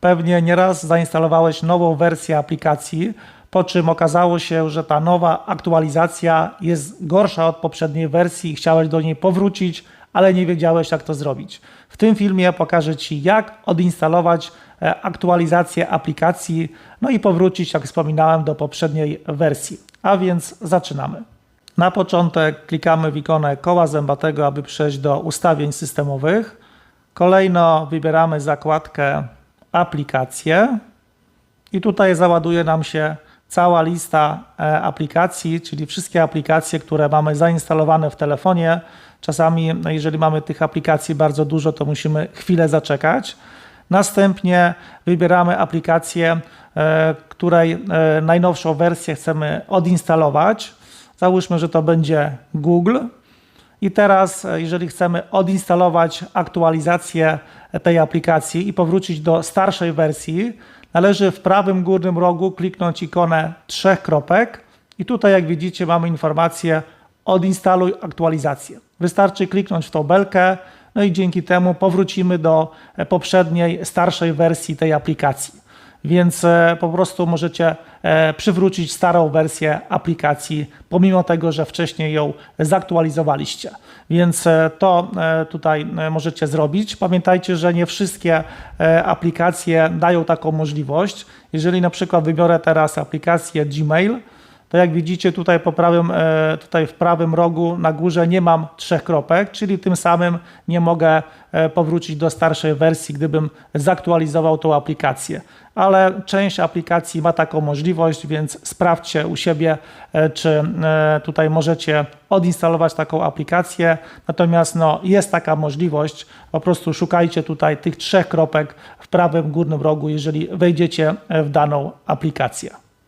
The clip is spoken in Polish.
Pewnie nieraz zainstalowałeś nową wersję aplikacji, po czym okazało się, że ta nowa aktualizacja jest gorsza od poprzedniej wersji i chciałeś do niej powrócić, ale nie wiedziałeś, jak to zrobić. W tym filmie pokażę Ci, jak odinstalować e, aktualizację aplikacji, no i powrócić, jak wspominałem, do poprzedniej wersji. A więc zaczynamy. Na początek klikamy w ikonę koła zębatego, aby przejść do ustawień systemowych. Kolejno wybieramy zakładkę aplikacje i tutaj załaduje nam się cała lista e, aplikacji, czyli wszystkie aplikacje, które mamy zainstalowane w telefonie. Czasami, no jeżeli mamy tych aplikacji bardzo dużo, to musimy chwilę zaczekać. Następnie wybieramy aplikację, e, której e, najnowszą wersję chcemy odinstalować. Załóżmy, że to będzie Google. I teraz, e, jeżeli chcemy odinstalować aktualizację tej aplikacji i powrócić do starszej wersji, należy w prawym górnym rogu kliknąć ikonę trzech kropek i tutaj, jak widzicie, mamy informację odinstaluj aktualizację. Wystarczy kliknąć w tą belkę, no i dzięki temu powrócimy do e, poprzedniej, starszej wersji tej aplikacji. Więc e, po prostu możecie e, przywrócić starą wersję aplikacji, pomimo tego, że wcześniej ją zaktualizowaliście. Więc e, to tutaj możecie zrobić. Pamiętajcie, że nie wszystkie aplikacje dają taką możliwość. Jeżeli na przykład wybiorę teraz aplikację Gmail, to jak widzicie tutaj po prawym, e, tutaj w prawym rogu na górze nie mam trzech kropek, czyli tym samym nie mogę e, powrócić do starszej wersji, gdybym zaktualizował tą aplikację. Ale część aplikacji ma taką możliwość, więc sprawdźcie u siebie, e, czy tutaj możecie odinstalować taką aplikację. Natomiast no, jest taka możliwość, po prostu szukajcie tutaj tych trzech kropek w prawym górnym rogu, jeżeli wejdziecie w daną aplikację.